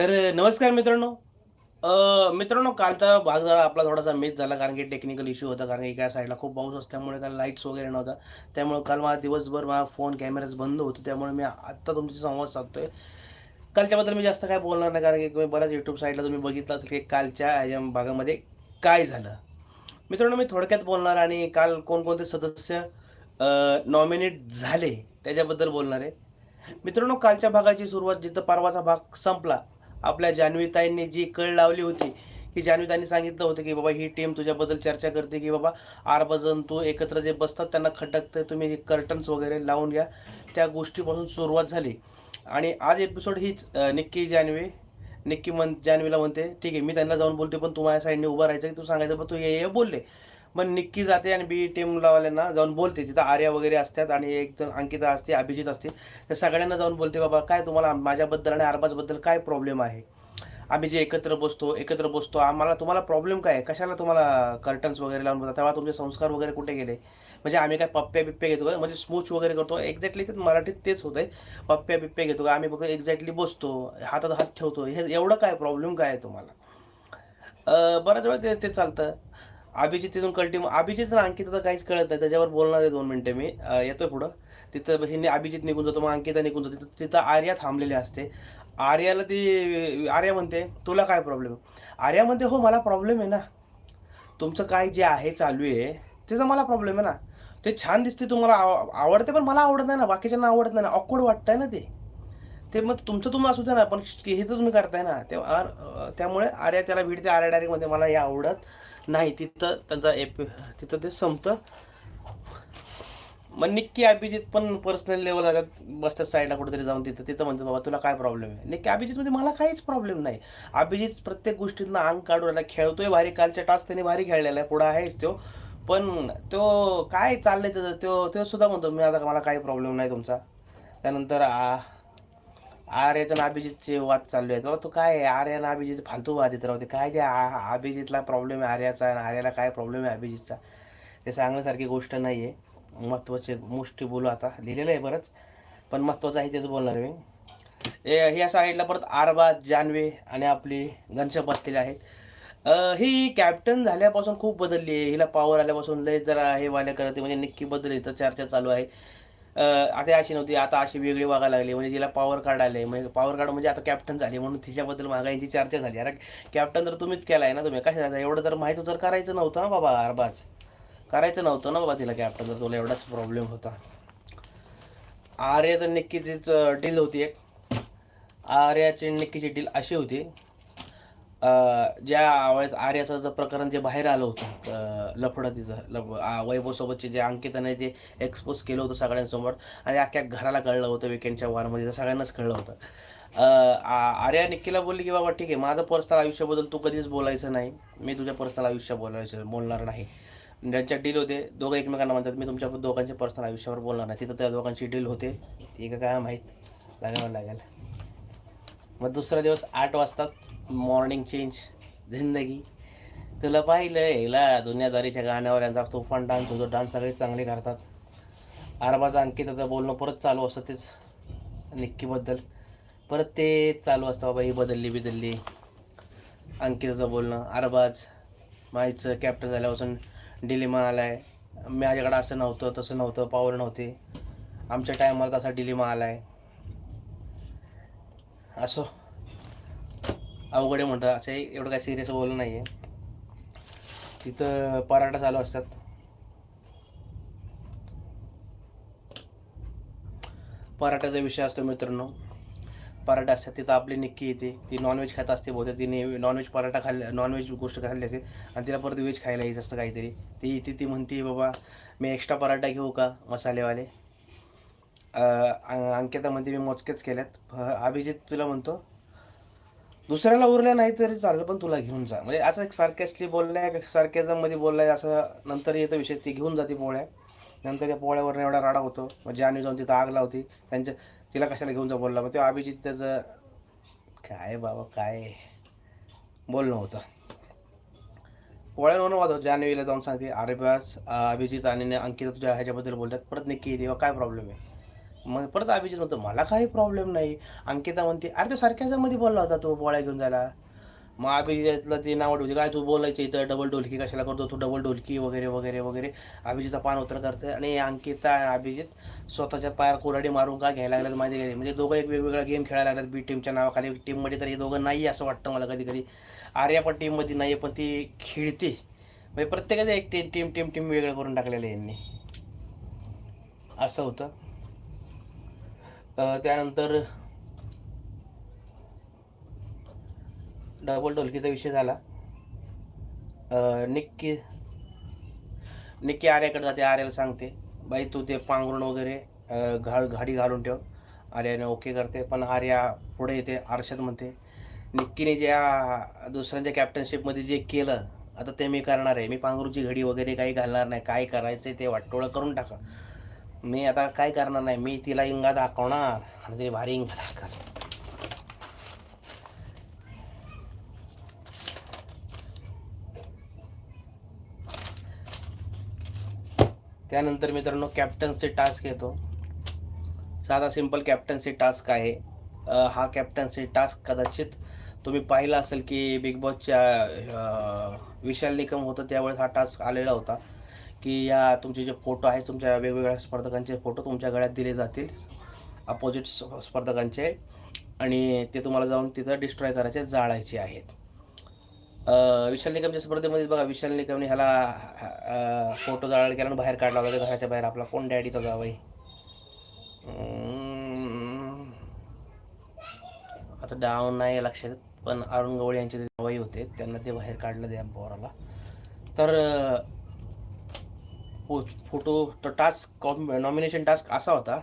तर नमस्कार मित्रांनो. मित्रांनो कालचा भाग झाला आपला थोडासा मिस झाला कारण की टेक्निकल इश्यू होता कारण की एका साईडला खूप पाऊस असल्यामुळे काल लाईट्स वगैरे नव्हता. त्यामुळे काल माझा दिवसभर माझा फोन कॅमेराज बंद होते त्यामुळे मी आत्ता तुमचा संवाद साधतोय. कालच्याबद्दल मी जास्त काय बोलणार नाही कारण की बऱ्याच यूट्यूब साईडला तुम्ही बघितलं असेल की कालच्या ह्याच्या भागामध्ये काय झालं. मित्रांनो मी थोडक्यात बोलणार आणि काल कोणकोणते सदस्य नॉमिनेट झाले त्याच्याबद्दल बोलणार आहे. मित्रांनो कालच्या भागाची सुरुवात जिथं परवाचा भाग संपला आपल्या जान्हवीताईंनी जी कळ लावली होती की जान्हवीताईंनी सांगितलं होतं की बाबा ही टीम तुझ्याबद्दल चर्चा करते की बाबा आरबजन तू एकत्र जे बसतात त्यांना खटकतं तुम्ही कर्टन्स वगैरे लावून घ्या. त्या गोष्टीपासून सुरुवात झाली. आणि आज एपिसोड हीच निक्की जान्हवी निक्की म्हण जान्हवीला म्हणते ठीक आहे मी त्यांना जाऊन बोलते पण तू माझ्या साईडने उभं राहायचं तू सांगायचं पण तू ये ये बोलले. मग निक्की जाते आणि बी टीम लावाल्यांना जाऊन बोलते. तिथं आर्या वगैरे असतात आणि एक जण अंकिता असते अभिजित असते तर सगळ्यांना जाऊन बोलते बाबा काय तुम्हाला माझ्याबद्दल आणि अरबाजबद्दल काय प्रॉब्लेम आहे? आम्ही जे एकत्र बसतो एकत्र बसतो आम्हाला तुम्हाला प्रॉब्लेम काय आहे? कशाला तुम्हाला कर्टन्स वगैरे लावून बसता तेव्हा तुमचे संस्कार वगैरे कुठे गेले? म्हणजे आम्ही काय पप्प्या बिप्प्या घेतो का? म्हणजे स्मूच वगैरे करतो. एक्झॅक्टली ते मराठीत तेच होतं आहे पप्प्या बिप्प्या घेतो का? आम्ही फक्त एक्झॅक्टली बसतो हातात हात ठेवतो. हे एवढं काय प्रॉब्लेम काय आहे तुम्हाला? बऱ्याच वेळा ते ते चालतं. अभिजित तिथून कल्टी अभिजित आणि अंकिताचं काहीच कळत नाही. त्याच्यावर बोलणार आहे दोन मिनटं मी. येतोय पुढं. तिथं हिने अभिजित निघून जातो मग अंकिता निघून जातो. तिथं तिथं आर्या थांबलेली असते. आर्याला ती आर्या म्हणते तुला काय प्रॉब्लेम आर्या म्हणते हो मला प्रॉब्लेम आहे ना. तुमचं काय जे आहे चालू आहे त्याचा मला प्रॉब्लेम आहे ना. ते छान दिसते तुम्हाला आव- आवडते पण मला आवडत नाही ना. बाकीच्यांना आवडत नाही ना. ऑकवर्ड वाटतंय ना ते. ते मग तुमचं तुम्ही असू दे ना पण हे तर तुम्ही करताय ना. त्यामुळे आर्या त्याला भिडते आर्या डायरेक्टमध्ये मला हे आवडत. नाही तिथं त्यांचा एप तिथं ते संपतं. मग निक्की अभिजित पण पर्सनल लेवल लेवलला बसच्या साईडला कुठेतरी जाऊन तिथं. तिथं म्हणतो बाबा तुला काय प्रॉब्लेम आहे? निक्की अभिजितमध्ये मला काहीच प्रॉब्लेम नाही. अभिजित प्रत्येक गोष्टीतनं अंग काढून आला खेळतोय भारी कालच्या टास्क त्याने भारी खेळलेला आहे. पुढं आहेच तो. पण तो काय चाललंय त्याचं? तो तो सुद्धा म्हणतो मी आता मला काही प्रॉब्लेम नाही तुमचा. त्यानंतर आ आर्याचा अभिजितचे वाद चालले आहेत. बाबा तो काय आर्यन अभिजित फालतू वाद येत राहते काय ते आ- अभिजितला प्रॉब्लेम आहे आर्याचा आणि आर्याला काय प्रॉब्लेम आहे अभिजितचा? ते सांगण्यासारखी गोष्ट नाही आहे महत्त्वाचे मुष्टी बोलू आता. लिहिलेलं आहे बरंच. पण महत्त्वाचं आहे तेच बोलणार मी. ए ह्या साईडला परत आरबा जानवे आणि आपली घनश्याम बसलेले आहेत. ही कॅप्टन झाल्यापासून खूप बदलली आहे. हिला पॉवर आल्यापासून लय जरा हे वाल्या करते म्हणजे निक्की बदल तर चर्चा चालू आहे. आता अशी नव्हती आता अशी वेगळी वागायला लागली. म्हणजे तिला पॉवर कार्ड आले. म्हणजे पॉवर कार्ड म्हणजे आता कॅप्टन झाली म्हणून तिच्याबद्दल मागायची चर्चा झाली. अरे कॅप्टन तर तुम्हीच केला आहे ना तुम्ही. कशा एवढं तर माहीत होतं तर करायचं नव्हतं ना बाबा अरबाज. करायचं नव्हतं ना बाबा तिला कॅप्टन तर तुला एवढाच प्रॉब्लेम होता. आर्याचं निक्कीचीच डील होती एक. आर्याची निक्कीची डील अशी होती. ज्या वेळेस आर्याचं प्रकरण जे बाहेर आलं होतं लफडतीचं लफडं तिचं लफ वैभवसोबतचे जे अंकिताने जे एक्सपोज केलं होतं सगळ्यांसमोर आणि अख्ख्या घराला कळलं होतं विकेंडच्या वारमध्ये तर सगळ्यांनाच कळलं होतं. आ- आर्या निक्कीला बोलली की बाबा ठीक आहे माझं पर्सनल आयुष्याबद्दल तू कधीच बोलायचं नाही. मी तुझ्या पर्सनल आयुष्य बोलायचं बोलणार नाही. ज्यांच्या डील होते दोघं एकमेकांना म्हणतात मी तुमच्या दोघांच्या पर्सनल आयुष्यावर बोलणार नाही. तिथं त्या दोघांची डील होते. ती का काय माहीत? लागावं लागेल. मग दुसरा दिवस आठ वाजतात मॉर्निंग चेंज जिंदगी. तुला पाहिलं हिला दुनियादारीच्या गाण्यावर यांचा तुफान डान्स होतो. डान्स सगळे चांगले करतात. आरबाचा अंकिताचं बोलणं परत चालू असतं तेच निक्कीबद्दल. परत ते चालू असतं बाबा ही बदलली बिदलली. अंकिताचं बोलणं अरबाज माहीचं कॅप्टन झाल्यापासून डिलिमा आला आहे माझ्याकडं असं नव्हतं तसं नव्हतं पावर नव्हते. आमच्या टायमाला तसा डिलिमा आला आहे असो. अवघड आहे म्हणतं. असं एवढं काय सिरियस बोलणं नाही आहे तिथं पराठा चालू असतात. पराठ्याचा विषय असतो मित्रांनो. पराठा असतात तिथं आपली निक्की येते. ती नॉनव्हेज खात असते बहुतेक. तिने नॉनव्हेज पराठा खाल्ल्या नॉनव्हेज गोष्ट खाल्ली असते आणि तिला परत व्हेज खायला यायचं असतं काहीतरी. ती ती ती म्हणते बाबा मी एक्स्ट्रा पराठा घेऊ का मसालेवाले? अंकिता म्हणते मी मोजकेच केल्यात अभिजित तुला म्हणतो दुसऱ्याला उरल्या नाही तरी चालेल पण तुला घेऊन जा. म्हणजे असं एक सारख्यासली बोललाय सारख्याजमध्ये बोललाय असं नंतर येतं विषय ती घेऊन जाते पोळ्या. नंतर त्या पोळ्यावर एवढा राडा होतो. मग जानवी जाऊन तिथं आग लावती. त्यांच्या तिला कशाला घेऊन जा बोलला. मग ते अभिजित त्याचं काय बाबा काय? बोलणं होतं. पोळ्यावरून वाद होतो. जानवीला जाऊन सांगते अरे बस अभिजित आणि अंकिता तुझ्या ह्याच्याबद्दल बोलतात. परत नक्की येते काय प्रॉब्लेम आहे? मग परत अभिजित म्हणतो मला काही प्रॉब्लेम नाही. अंकिता म्हणते अरे तो सारख्याच्यामध्ये बोलला होता तो बोळा घेऊन जायला. मग अभिजितला ते नाव ठेवते काय तू बोलायचं इथं? डबल ढोलकी कशाला करतो तू? डबल ढोलकी वगैरे वगैरे वगैरे. अभिजितचा पान उतर करते आणि अंकिता आणि अभिजित स्वतःच्या पायावर कुऱ्हाडी मारून का घ्यायला लागल्यात माहिती घ्यायला म्हणजे दोघं एक वेगवेगळा गेम खेळायला लागतात बी टीमच्या नावाखाली टीममध्ये तर हे दोघं नाही असं वाटतं मला कधी कधी आर्या पण टीममध्ये नाही आहे पण ती खेळते. म्हणजे प्रत्येकाचं एक टीम टीम टीम टीम वेगळं करून टाकलेलं यांनी. असं होतं. त्यानंतर डबल ढोलकीचा विषय झाला. निक्की निक्की आर्याकडे जाते आर्याला सांगते बाई तू ते पांघरून वगैरे घा घाडी घालून ठेव. आर्याने ओके करते पण आर्या पुढे येते आरशात म्हणते निक्कीने ज्या दुसऱ्यांच्या कॅप्टनशिपमध्ये जे केलं आता ते मी करणार आहे. मी पांघरूची घडी वगैरे काही घालणार नाही. काय करायचं ते वाटोळं करून टाका. मी आता काय करणार नाही मी तिला इंगा दाखवणार आणि ते भारी इंगा दाखवणार त्यानंतर मित्रांनो कॅप्टन्सी टास्क येतो. साधा सिंपल कॅप्टन्सी टास्क आहे. हा कॅप्टन्सी टास्क कदाचित तुम्ही पाहिला असेल की बिग बॉसच्या विशाल निकम होतं त्यावेळेस हा टास्क आलेला होता. की या तुमचे जे फोटो आहेत तुमच्या वेगवेगळ्या स्पर्धकांचे फोटो तुमच्या गळ्यात दिले जातील. अपोजिट स्पर्धकांचे. आणि ते तुम्हाला जाऊन तिथं डिस्ट्रॉय करायचे जाळायचे आहेत. विशाल निकमच्या स्पर्धेमध्ये बघा विशाल निकमने ह्याला फोटो जाळायला गेला बाहेर काढला होता. घराच्या बाहेर आपला कोण डॅडीचा जावाई? आता डाऊन नाही लक्षात पण अरुण गवळी यांचे जे जावई होते त्यांना ते बाहेर काढलं द्या पोराला. तर फो- फोटो तो टास्क कॉम नॉमिनेशन टास्क असा होता.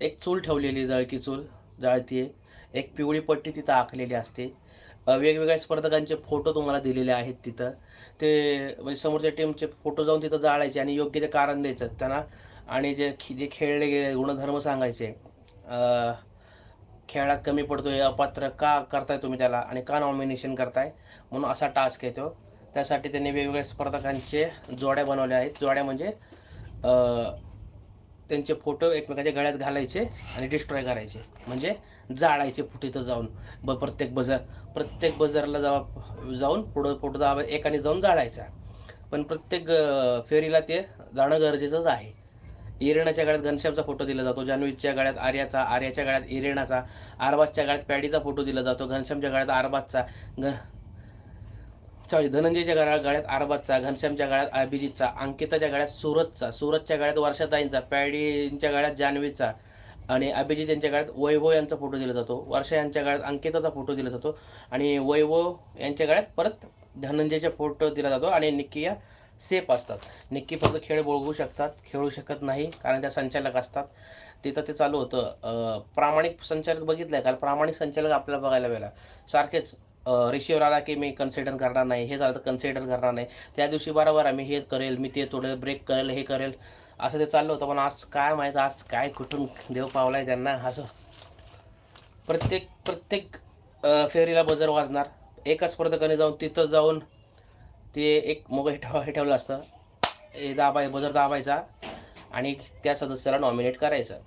एक चूल ठेवलेली जळकी चूल जाळती आहे. एक पिवळी पट्टी तिथं आखलेली असते. वेगवेगळ्या स्पर्धकांचे फोटो तुम्हाला दिलेले आहेत तिथं. ते म्हणजे समोरच्या टीमचे फोटो जाऊन तिथं जाळायचे आणि योग्य ते कारण द्यायचं त्यांना. आणि जे जे खेळले गेले गुणधर्म सांगायचे. खेळात कमी पडतोय अपात्र का करताय तुम्ही त्याला? आणि का नॉमिनेशन करताय? म्हणून असा टास्क येतो त्यासाठी त्यांनी वेगवेगळ्या स्पर्धकांचे जोड्या बनवल्या आहेत. जोड्या म्हणजे त्यांचे फोटो एकमेकाच्या गळ्यात घालायचे आणि डिस्ट्रॉय करायचे. म्हणजे जाळायचे फुट जाऊन. ब प्रत्येक बजर प्रत्येक बजरला जावा जाऊन पुढं फोटो जावा एकाने जाऊन जाळायचा. पण प्रत्येक फेरीला ते जाणं गरजेचंच आहे. इरेणाच्या गाळ्यात घनश्यामचा फोटो दिला जातो जान्हवीच्या गाळ्यात आर्याचा आर्याच्या गाळ्यात इरेणाचा आरबाजच्या गाळ्यात पॅडीचा फोटो दिला जातो घनश्यामच्या गाळ्यात आरबाजचा घ सॉरी धनंजयच्या गळ्यात गाळ्यात आरबाजचा घनश्यामच्या गळ्यात अभिजितचा अंकिताच्या गाळ्यात सुरतचा सुरतच्या गाळ्यात वर्षाताईंचा पॅडींच्या गाळ्यात जान्हवीचा आणि अभिजित यांच्या गळ्यात वैभव यांचा फोटो दिला जातो. वर्षा यांच्या गळ्यात अंकिताचा फोटो दिला जातो आणि वैभव यांच्या गाळ्यात परत धनंजयचा फोटो दिला जातो आणि निक्किया सेफ असतात. निक्की फक्त खेळ बोळगू शकतात खेळू शकत नाही कारण त्या संचालक असतात. तिथं ते चालू होतं. प्रामाणिक संचालक बघितलं आहे कारण प्रामाणिक संचालक आपल्याला बघायला मिळाला. सारखेच रिसिव्हर आला की मी कन्सिडर करणार नाही हे झालं तर कन्सिडर करणार नाही. त्या दिवशी बरोबर मी हे करेल मी ते थोडं ब्रेक करेल हे करेल. असं ते चाललं होतं पण आज काय माहीत आज काय कुठून देव पावलाय त्यांना असं. प्रत्येक प्रत्येक फेरीला बजर वाजणार. एका स्पर्धकाने जाऊन तिथं जाऊन ते एक मोग हे ठेव हे ठेवलं असतं. हे दाबाय बजर दाबायचा. आणि त्या सदस्याला नॉमिनेट करायचं.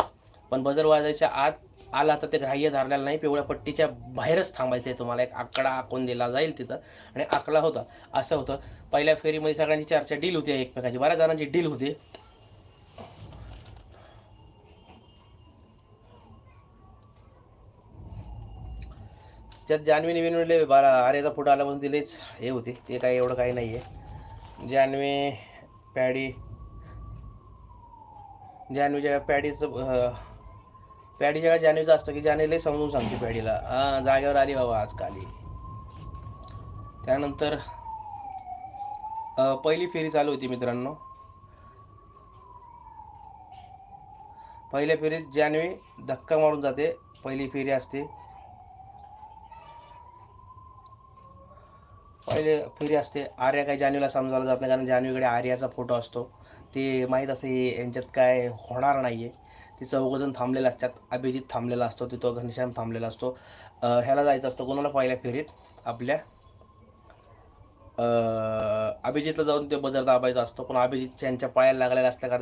पण बजर वाजायच्या आत आला तर ते ग्राह्य धरलेलं नाही पिवळ्या पट्टीच्या बाहेरच थांबायचं आहे तुम्हाला. एक आकडा आखून दिला जाईल तिथं. आणि आकडा होता. असं होतं. पहिल्या फेरीमध्ये सगळ्यांची चर्चा डील होती एकमेकांची बऱ्याच जणांची डील होती. त्यात जान्हवी विनवले बारा आर्याचा आला म्हणून दिलेच. हे होते. ते काही एवढं काही नाही आहे जान्हवी पॅडी. जान्हवीच्या पॅडीचं पॅडीच्या काय जान्हवीचं असतं की जान्हवीला समजून सांगते पॅडीला हां जागेवर आली बाबा आज काली. त्यानंतर पहिली फेरी चालू होती मित्रांनो. पहिल्या फेरीत जान्हवी धक्का मारून जाते पहिली फेरी असते. पहिले फेरी असते आर्या काही जान्हवीला समजावला जात नाही कारण जान्हवीकडे आर्याचा फोटो असतो. ते माहीत असते यांच्यात काय होणार नाही आहे ते चौघजण थांबलेले असतात. अभिजित थांबलेला असतो तिथं घनश्याम थांबलेला असतो. ह्याला जायचं असतं कोणाला पहिल्या फेरीत आपल्या अभिजितला जाऊन ते बजर दाबायचा असतो. पण अभिजित यांच्या पायाला लागलेला असल्या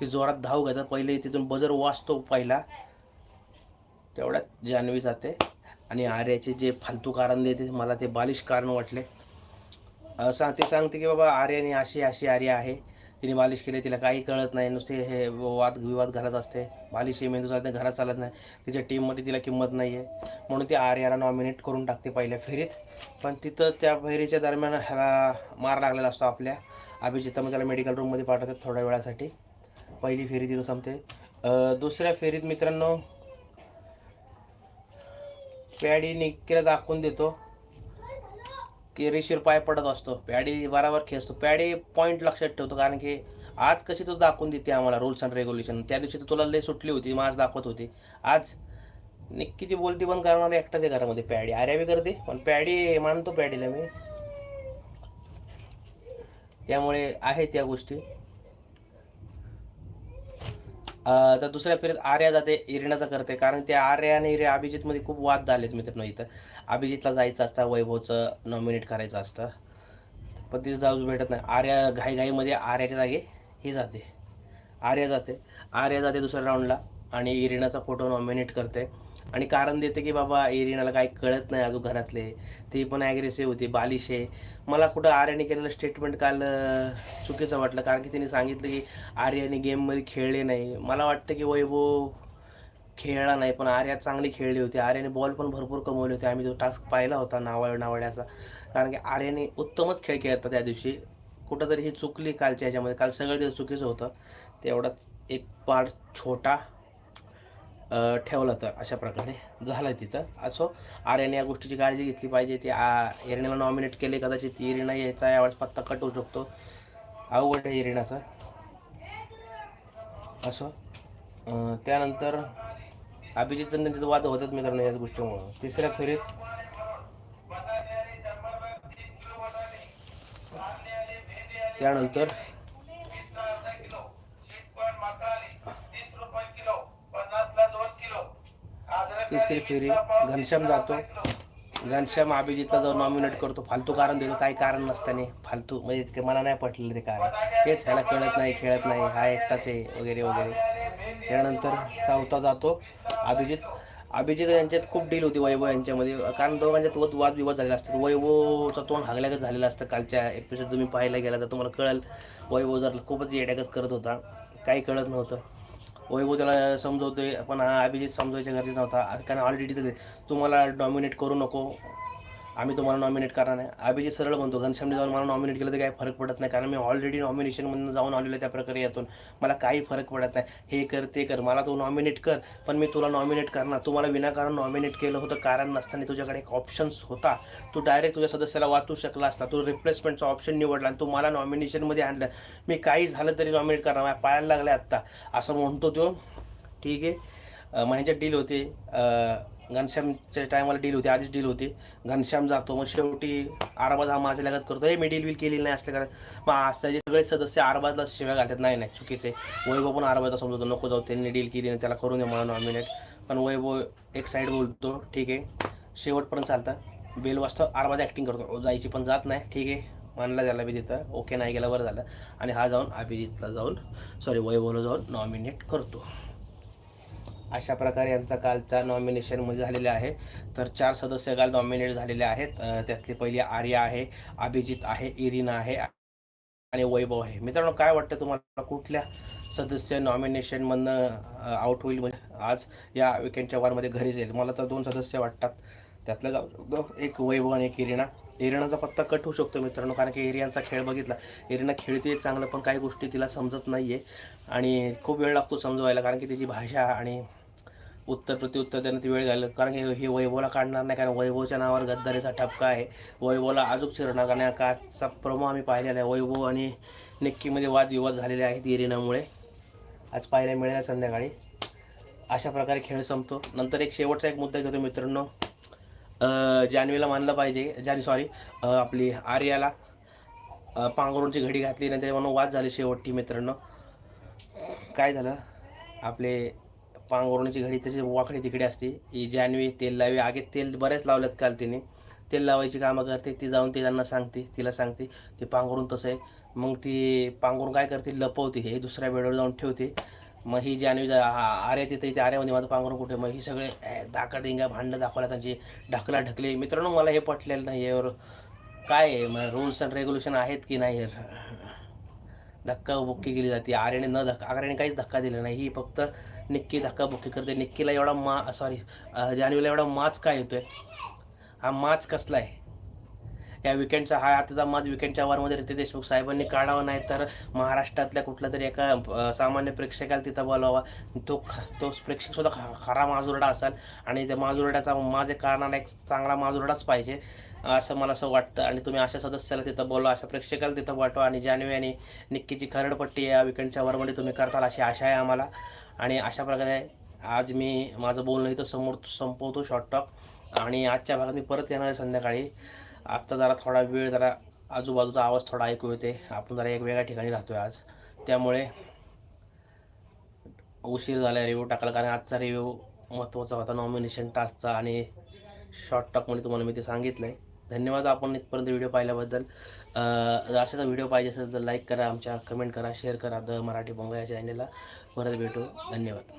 ते जोरात धाव घेतात. पहिले तिथून बजर वाचतो पहिला. तेवढ्यात जान्हवी जाते. आणि आर्याचे जे फालतू कारण देते मला ते बालिश कारण वाटले. अं, सांग ते सांगते की बाबा आर्याने अशी अशी आर्या आहे. तिने मालिश केली तिला काही कळत नाही नुसते हे वाद विवाद घालत असते. बालिश हे मेंदू चालते घरात चालत नाही. तिच्या टीममध्ये तिला किंमत नाही आहे म्हणून ती आर्याला नॉमिनेट करून टाकते पहिल्या फेरीत. पण तिथं त्या फेरीच्या दरम्यान ह्याला मार लागलेला असतो आपल्या. अभिजिता मग त्याला मेडिकल रूममध्ये पाठवतात थोड्या वेळासाठी. पहिली फेरी तिथं संपते. दुसऱ्या फेरीत मित्रांनो पॅडी निकेला दाखवून देतो. की रेशीवर पाय पडत असतो. पॅडी बराबर खेचतो पॅडी पॉईंट लक्षात ठेवतो कारण की आज कशी तू दाखवून देते आम्हाला रूल्स अँड रेग्युलेशन त्या दिवशी तर तुला लय सुटली होती मग आज दाखवत होती. आज निक्कीची बोलती पण करणार एकटाच आहे घरामध्ये पॅडी. आर्या बी करते पण पॅडी मानतो पॅडीला मी. त्यामुळे आहे त्या गोष्टी. तर दुसऱ्या फेरीत आर्या जाते इरिनाचा करते. कारण ते आर्या आणि इरे अभिजितमध्ये खूप वाद झालेत मित्रांनो इथं. अभिजितला जायचं असतं वैभवचं नॉमिनेट करायचं असतं. पण तिथं जाऊ भेटत नाही. आर्या घाईघाईमध्ये आर्याच्या जागे ही जाते. आर्या जाते. आर्या जाते दुसऱ्या राऊंडला आणि इरिनाचा फोटो नॉमिनेट करते. आणि कारण देते की बाबा एरिनाला काही कळत नाही अजून घरातले. ती पण ॲग्रेसिव्ह होती बालिश आहे. मला कुठं आर्याने केलेलं स्टेटमेंट काल चुकीचं वाटलं. कारण की तिने सांगितलं की आर्याने गेममध्ये खेळले नाही. मला वाटतं की वैभव खेळला नाही पण आर्या चांगली खेळली होती. आर्याने बॉल पण भरपूर कमवले होते. आम्ही जो टास्क पाहिला होता नावाळ नावाड्याचा कारण की आर्याने उत्तमच खेळ खेळला त्या दिवशी. कुठंतरी ही चुकली कालच्या ह्याच्यामध्ये. काल सगळं दिवस चुकीचं होतं. तेवढाच एक पार्ट छोटा ठेवलं तर अशा प्रकारे झालं तिथं. असो आर्याने या गोष्टीची काळजी घेतली पाहिजे. ती आ नॉमिनेट केले कदाचित इरिना यायचा यावेळेस पत्ता कट होऊ शकतो. अवघड आहे इरिनाचा असो त्यानंतर अभिजित चंदन त्यांचे वाद होतात मित्रांनो याच गोष्टीमुळं. तिसऱ्या फेरीत त्यानंतर तिसरी फेरी घनश्याम जातो. घनश्याम अभिजितला जाऊन नॉमिनेट करतो. फालतू कारण देतो काही कारण नसताने. फालतू म्हणजे इतके मला नाही पटलेलं ते कारण. हेच ह्याला कळत नाही खेळत नाही. हा एकटाच आहे वगैरे वगैरे. त्यानंतर चौथा जातो अभिजित. अभिजित यांच्यात खूप डील होती वैभव यांच्यामध्ये. कारण दोघांच्यात वद वादविवाद झालेला असतात वैभवचं तोंड हागल्यागत झालेलं असतं. कालच्या एपिसोड तुम्ही पाहायला गेला तर तुम्हाला कळेल. वैभव जर खूपच येड्यागत करत होता. काही कळत नव्हतं. वैभव त्याला समजवतोय पण हा अभिजित समजवायच्या गरजेचं नव्हता कारण ऑलरेडी तुम्हाला डॉमिनेट करू नको. आम्ही तुम्हाला नॉमिनेट करणार नाही. अभिजित सरळ म्हणतो घनश्यामने जाऊन मला नॉमिनेट केलं तर काही फरक पडत नाही. कारण मी ऑलरेडी नॉमिनेशनमधून जाऊन आलेलो आहे त्या प्रक्रियेतून. मला काही फरक पडत नाही. हे कर ते कर. मला तू नॉमिनेट कर पण मी तुला नॉमिनेट करणार. तुम्हाला विनाकारण नॉमिनेट केलं होतं कारण नसताना तुझ्याकडे एक ऑप्शन्स होता. तू डायरेक्ट तुझ्या सदस्याला वाचू शकला असता. तू रिप्लेसमेंटचा ऑप्शन निवडला आणि तू मला नॉमिनेशनमध्ये आणलं. मी काही झालं तरी नॉमिनेट करणार. माझ्या पायाला लागले आत्ता. असं म्हणतो तो. ठीक आहे? महिन्याच्यात डील होते. घनश्यामच्या टायमाला डील होती आधीच डील होती. घनश्याम जातो मग शेवटी आरबाज हा माझ्या लगत करतो. हे मी डील बिल केलेली नाही असल्या कारण मग आज त्याचे सगळे सदस्य आरबाजला शिव्या घालतात. नाही नाही चुकीचे. वैभव पण आरबाजला समजतो. नको जाऊ त्यांनी डील केली नाही त्याला करून दे मला नॉमिनेट पण वैभव एक साईड बोलतो ठीक आहे. शेवटपर्यंत चालतं. बेल वाजता आरबाज ॲक्टिंग करतो. जायची पण जात नाही. ठीक आहे. मानला त्याला बी तिथं ओके नाही गेला बरं झालं. आणि हा जाऊन अभिजितला जाऊन सॉरी वैभवला जाऊन नॉमिनेट करतो. अशा प्रकारे यांचा कालचा नॉमिनेशनमध्ये झालेला आहे. तर चार सदस्य काल नॉमिनेट झालेले आहेत. त्यातली पहिली आर्या आहे अभिजित आहे इरिना आहे आणि वैभव आहे. मित्रांनो काय वाटतं तुम्हाला? कुठल्या सदस्य नॉमिनेशनमधनं आउट होईल म्हणजे आज या विकेंडच्या वारमध्ये घरी जाईल मला तर दोन सदस्य वाटतात. त्यातलं जाऊ शकतो. एक वैभव आणि एक इरिना. इरिनाचा पत्ता कट होऊ शकतो मित्रांनो कारण की एरियांचा खेळ बघितला. इरिना खेळते चांगलं पण काही गोष्टी तिला समजत नाही आहे आणि खूप वेळ लागतो समजवायला कारण की तिची भाषा आणि उत्तर प्रत्युत्तर देण्यात वेळ घाल कारण की हे वैभवला काढणार नाही कारण वैभवच्या नावावर गद्दारीचा ठपका आहे. वैभवला अजून चिरणार कारण या काचा प्रमो आम्ही पाहिलेला आहे. वैभव आणि निक्कीमध्ये वादविवाद झालेले आहेत इरिनामुळे. आज पाहायला मिळेल संध्याकाळी. अशा प्रकारे खेळ संपतो. नंतर एक शेवटचा एक मुद्दा घेतो मित्रांनो. जान्हवीला मानलं पाहिजे जान्हवी सॉरी आपली आर्याला पांघरूनची घडी घातली नाही म्हणून वाद झाले शेवटची मित्रांनो. काय झालं? आपले पांघरुणाची घडी तशी वाकडी तिकडे असते. ही जानवी तेल लावी आगे तेल बरेच लावलेत काल तिने. तेल लावायची कामं करते ती जाऊन ती त्यांना सांगते तिला सांगते ती पांघरून तसं आहे. मग ती पांघरून काय करते लपवते हे दुसऱ्या बेडवर जाऊन ठेवते. मग ही जानवी जा- आर्या तिथे इथे आर्यामध्ये माझं पांघरून कुठे? मग ही सगळे दाकडिंगा भांडणं दाखवल्या त्यांची ढकला ढकले. मित्रांनो मला हे पटलेलं नाही यावर काय आहे मग रूल्स अँड रेग्युलेशन आहेत की नाही? धक्का बुक्की केली जाते. आर्याने न धक्का आर्याने काहीच धक्का दिला नाही. ही फक्त निक्की धक्काबुक्की करते. निक्कीला एवढा मा सॉरी जान्हवीला एवढा माच काय येतोय? हा माच कसला आहे? या विकेंडचा हा आताचा माज विकेंडच्या वारमध्ये रितेश देशमुख साहेबांनी काढावा नाही तर महाराष्ट्रातल्या कुठल्या तरी एका सामान्य प्रेक्षकाला तिथं बोलावा. तो ख- तो प्रेक्षकसुद्धा खरा माजुरडा असाल आणि त्या माजुरड्याचा माझे कारणाला एक चांगला माजुरडाच पाहिजे असं मला असं वाटतं. आणि तुम्ही अशा सदस्याला तिथं बोलवा अशा प्रेक्षकाला तिथं वाटवा आणि जानवी आणि निक्कीची खरडपट्टी या विकेंडच्या वारमध्ये तुम्ही करताल अशी आशा आहे आम्हाला. आणि अशा प्रकारे आज मी माझं बोलणं इथं समोर संपवतो शॉर्ट टॉक आणि आजच्या भागात मी परत येणार आहे संध्याकाळी. आजचा जरा थोडा वेळ जरा आजूबाजूचा आवाज थोडा ऐकू येते. आपण जरा एक वेगळ्या ठिकाणी राहतो आहे आज. त्यामुळे उशीर झाला रिव्ह्यू टाकायला कारण आजचा रिव्ह्यू महत्त्वाचा होता. नॉमिनेशन टास्कचा आणि शॉर्ट टॉकमध्ये तुम्हाला मी ते सांगितलं आहे धन्यवाद आपण इथपर्यंत व्हिडिओ पाहिल्याबद्दल. अं, अशाचा व्हिडिओ पाहिजे असेल तर लाईक करा आमच्या कमेंट करा शेअर करा. द मराठी बोंगा या चॅनलला परत भेटू. धन्यवाद.